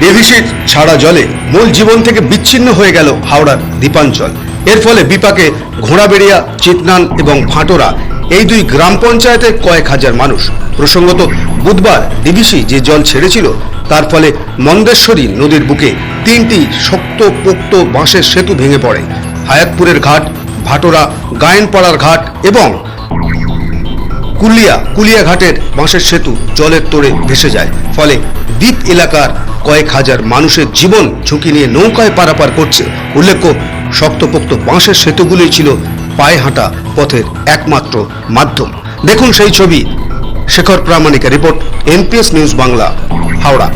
ডিভিসির ছাড়া জলে মূল জীবন থেকে বিচ্ছিন্ন হয়ে গেল হাওড়ার দ্বীপাঞ্চল এর ফলে বিপাকে ঘোড়াবেড়িয়া চিতনান এবং ফাটোরা এই দুই গ্রাম পঞ্চায়েতের কয়েক হাজার মানুষ। প্রসঙ্গত বুধবার ডিভিসি যে জল ছেড়েছিল, তার ফলে মন্দেশ্বরী নদীর বুকে তিনটি শক্ত পোক্ত বাঁশের সেতু ভেঙে পড়ে। হায়াতপুরের ঘাট, ভাটোরা, গায়েনপাড়ার ঘাট এবং কুলিয়া কুলিয়া ঘাটের বাঁশের সেতু জলের তোড়ে ভেসে যায়। ফলে দ্বীপ এলাকার কয়েক হাজার মানুষের জীবন ঝুঁকি নিয়ে নৌকায় পারাপার করছে। উল্লেখ্য, শক্তপোক্ত বাঁশের সেতুগুলি ছিল পায়ে হাঁটা পথের একমাত্র মাধ্যম। দেখুন সেই ছবি। Shekhar প্রামাণিকের report MPS news Bangla, Howrah.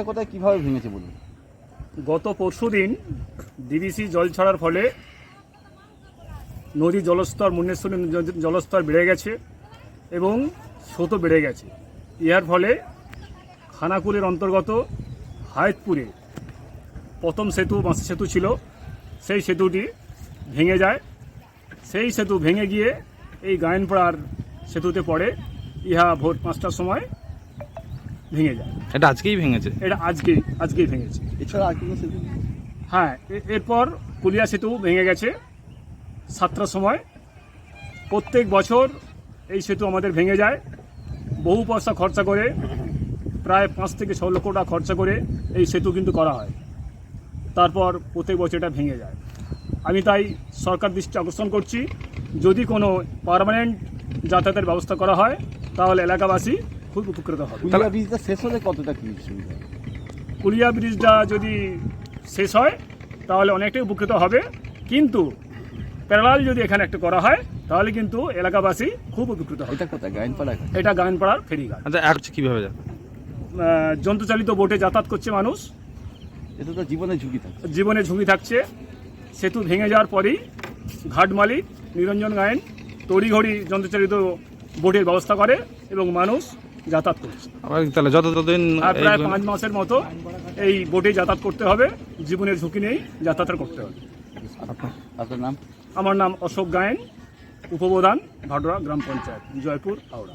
কোথায় কোথায় কীভাবে ভেঙেছে বলুন? গত পরশুদিন ডিবিসি জল ছাড়ার ফলে নদী জলস্তর, মুন্নেশ্বরী জলস্তর বেড়ে গেছে এবং স্রোতও বেড়ে গেছে। ইহার ফলে খানাকুলের অন্তর্গত হায়তপুরে প্রথম সেতু, বাঁশ সেতু ছিল। সেই সেতুটি ভেঙে যায়। সেই সেতু ভেঙে গিয়ে এই গায়নপাড়ার সেতুতে পড়ে। ইহা ভোর পাঁচটার সময় ভেঙে যায়। এটা আজকেই ভেঙেছে? এটা আজকেই আজকেই ভেঙেছে। এছাড়া আর কোনো সেতু? হ্যাঁ এ- এরপর কুলিয়া সেতু ভেঙে গেছে সাতটার সময়। প্রত্যেক বছর এই সেতু আমাদের ভেঙে যায়। বহু পয়সা খরচা করে প্রায় পাঁচ থেকে ছ লক্ষ টাকা খরচা করে এই সেতু কিন্তু করা হয়। তারপর প্রত্যেক বছর এটা ভেঙে যায়। আমি তাই সরকার দৃষ্টি আকর্ষণ করছি যদি কোনো পার্মানেন্ট যাতায়াতের ব্যবস্থা করা হয় তাহলে এলাকাবাসী খুব উপকৃত হবে। ব্রিজটা শেষ হলে কতটা কি সুবিধা? কুলিয়া ব্রিজটা যদি শেষ হয় তাহলে অনেকটাই উপকৃত হবে। কিন্তু প্যারালাল যদি এখানে একটা করা হয় তাহলে কিন্তু এলাকাবাসী খুব উপকৃত হবে। এটা কোথায়? গাইনপাড়া এটা গায়নপাড়ার ফেরিঘাট। আচ্ছা আর হচ্ছে কীভাবে যাবে? যন্ত্রচালিত বোটে যাতায়াত করছে মানুষ। এটা তো জীবনে ঝুঁকি থাকে জীবনে ঝুঁকি থাকছে। সেতু ভেঙে যাওয়ার পরেই ঘাট মালিক নিরঞ্জন গায়েন তড়িঘড়ি যন্ত্রচালিত বোটের ব্যবস্থা করে এবং মানুষ যাতায়াত করছে। তাহলে যত ততদিন আর প্রায় পাঁচ মাসের মতো এই বোটে যাতায়াত করতে হবে জীবনের ঝুঁকি নেই যাতায়াত করতে হবে। আপনার নাম? আমার নাম অশোক গায়েন উপপ্রধান ভাডোরা গ্রাম পঞ্চায়েত জয়পুর হাওড়া।